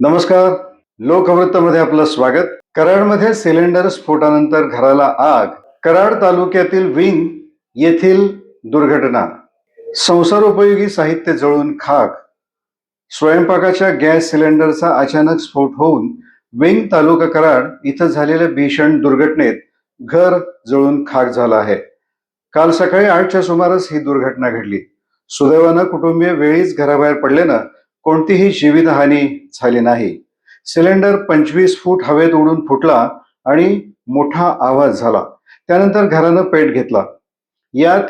नमस्कार. लोकवृत्तमध्ये आपलं स्वागत. कराडमध्ये सिलेंडर स्फोटानंतर घराला आग. कराड तालुक्यातील विंग येथील दुर्घटना. संसार उपयोगी साहित्य जळून खाक. स्वयंपाकाच्या गॅस सिलेंडरचा अचानक स्फोट होऊन विंग तालुका कराड इथं झालेल्या भीषण दुर्घटनेत घर जळून खाक झालं आहे. काल सकाळी आठच्या सुमारास ही दुर्घटना घडली. सुदैवानं कुटुंबीय वेळीच घराबाहेर पडल्यानं कोणतीही जीवितहानी झाली नाही. सिलेंडर पंचवीस फूट हवेत उडून फुटला आणि मोठा आवाज झाला. त्यानंतर घरानं पेट घेतला. यात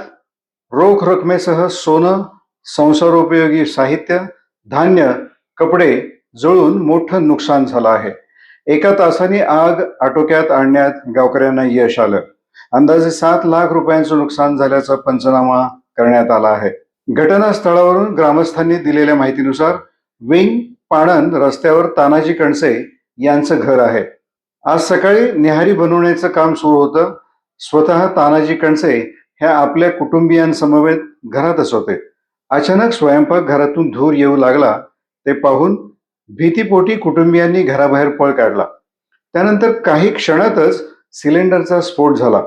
रोख रकमेसह सोनं संसारोपयोगी साहित्य धान्य कपडे जळून मोठं नुकसान झालं आहे. एका तासाने आग आटोक्यात आणण्यात गावकऱ्यांना यश आलं. अंदाजे सात लाख रुपयांचं नुकसान झाल्याचा पंचनामा करण्यात आला आहे. घटनास्थळावरून ग्रामस्थांनी दिलेल्या माहितीनुसार विंग पाणन रस्त्यावर तानाजी कणसे यांचं घर आहे. आज सकाळी न्याहारी बनवण्याचं काम सुरू होतं. स्वतः तानाजी कणसे ह्या आपल्या कुटुंबियांसमवेत घरातच होते. अचानक स्वयंपाक घरातून धूर येऊ लागला. ते पाहून भीतीपोटी कुटुंबियांनी घराबाहेर पळ काढला. त्यानंतर काही क्षणातच सिलेंडरचा स्फोट झाला.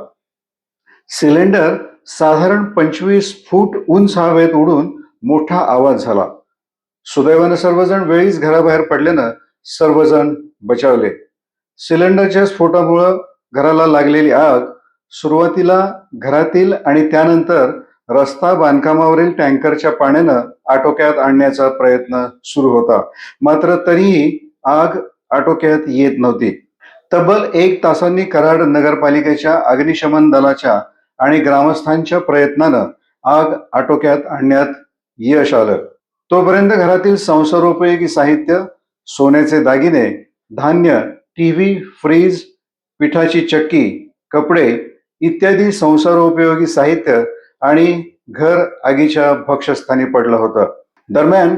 सिलेंडर साधारण पंचवीस फूट उंच हवेत उडून मोठा आवाज झाला. सुदैवानं सर्वजण वेळीच घराबाहेर पडल्यानं सर्वजण बचावले. सिलेंडरच्या स्फोटामुळं घराला लागलेली आग सुरुवातीला घरातील आणि त्यानंतर रस्ता बांधकामावरील टँकरच्या पाण्यानं आटोक्यात आणण्याचा प्रयत्न सुरू होता. मात्र तरीही आग आटोक्यात येत नव्हती. तब्बल एक तासांनी कराड नगरपालिकेच्या अग्निशमन दलाच्या आणि ग्रामस्थांच्या प्रयत्नानं आग आटोक्यात आणण्यात यश आलं. तोपर्यंत घरातील संसारोपयोगी साहित्य सोन्याचे दागिने धान्य टीव्ही फ्रीज पिठाची चक्की कपडे इत्यादी संसारोपयोगी साहित्य आणि घर आगीच्या भक्षस्थानी पडलं होतं. दरम्यान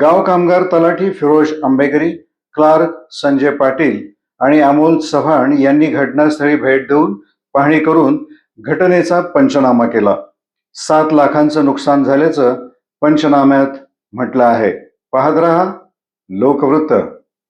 गाव कामगार तलाठी फिरोज आंबेकरी क्लार्क संजय पाटील आणि अमोल चव्हाण यांनी घटनास्थळी भेट देऊन पाहणी करून घटनेचा पंचनामा केला. सात लाखांचं नुकसान झाल्याचं पंचनाम्यात म्हटलं आहे. पाहत रहा लोकवृत्त.